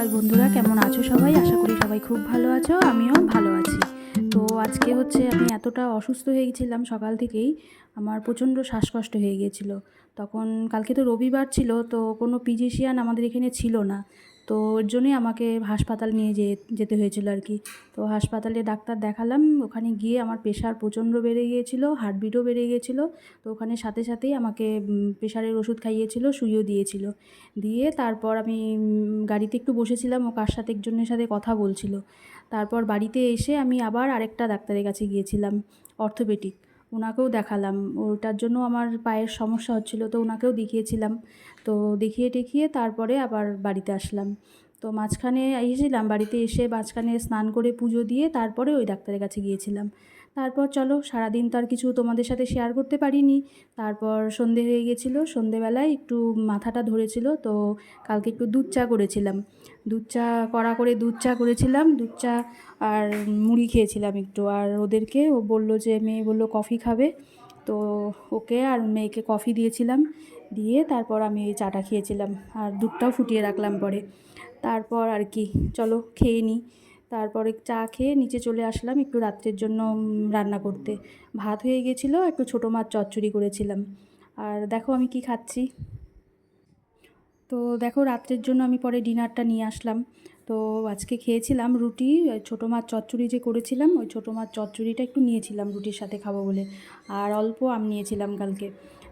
সকাল বন্ধুরা, কেমন আছো সবাই? আশা করি সবাই খুব ভালো আছো, আমিও ভালো আছি। তো আজকে হচ্ছে আমি এতটা অসুস্থ হয়ে গেছিলাম সকাল থেকেই, আমার প্রচণ্ড শ্বাসকষ্ট হয়ে গিয়েছিল তখন কালকে তো রবিবার ছিল, তো কোনো পিজিশিয়ান আমাদের এখানে ছিল না। তো ওর জন্যই আমাকে হাসপাতাল নিয়ে যেতে হয়েছিল আর কি। তো হাসপাতালে ডাক্তার দেখালাম, ওখানে গিয়ে আমার প্রেশার প্রচণ্ড বেড়ে গিয়েছিল, হার্টবিটও বেড়ে গিয়েছিল। তো ওখানে সাথে সাথেই আমাকে প্রেশারের ওষুধ খাইয়েছিল সুইও দিয়েছিল। দিয়ে তারপর আমি গাড়িতে একটু বসেছিলাম, ও কার সাথে একজনের সাথে কথা বলছিল। তারপর বাড়িতে এসে আমি আবার আরেকটা ডাক্তারের কাছে গিয়েছিলাম, অর্থোপেডিক। ওনাকেও দেখালাম। ওটার জন্য আমার পায়ের সমস্যা হচ্ছিল, তো ওনাকেও দেখিয়েছিলাম। তো দেখিয়ে টেখিয়ে তারপরে আবার বাড়িতে আসলাম। তো মাঝখানে এসেছিলাম বাড়িতে এসে, মাঝখানে স্নান করে পুজো দিয়ে তারপরে ওই ডাক্তারের কাছে গিয়েছিলাম। তারপর চলো, সারাদিন তো আর কিছু তোমাদের সাথে শেয়ার করতে পারিনি। তারপর সন্ধে হয়ে গেছিল, সন্ধেবেলায় একটু মাথাটা ধরেছিল, তো কালকে একটু দুধ চা করেছিলাম। দুধ চা, কড়া করে দুধ চা করেছিলাম, দুধ চা আর মুড়ি খেয়েছিলাম একটু। আর ওদেরকে, ও বলল যে, মেয়ে বলল কফি খাবে। তো ওকে আর মেয়েকে কফি দিয়েছিলাম, দিয়ে তারপর আমি এই চাটা খেয়েছিলাম। আর দুধটাও ফুটিয়ে রাখলাম পরে। তারপর আর কি, চলো খেয়ে নিই তারপরে চা খেয়ে নিচে চলে আসলাম একটু রাত্রের জন্য রান্না করতে। ভাত হয়ে গেছিল, একটু ছোটো মাছ চচ্চড়ি করেছিলাম। আর দেখো আমি কি খাচ্ছি। তো দেখো রাত্রের জন্য আমি পরে ডিনারটা নিয়ে আসলাম। তো আজকে খেয়েছিলাম রুটি ছোটো মাছ চচ্চড়ি যে করেছিলাম, ওই ছোটো মাছ চচ্চড়িটা একটু নিয়েছিলাম রুটির সাথে খাব বলে। আর অল্প আম নিয়েছিলাম কালকে।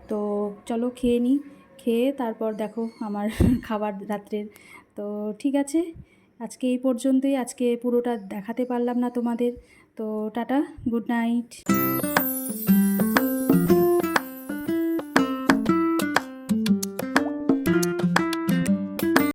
তো চলো খেয়ে নিই খেয়ে তারপর দেখো আমার খাবার রাত্রের। তো ঠিক আছে আজকে এই পর্যন্তই। আজকে পুরোটা দেখাতে পারলাম না তোমাদের। তো টাটা গুড নাইট।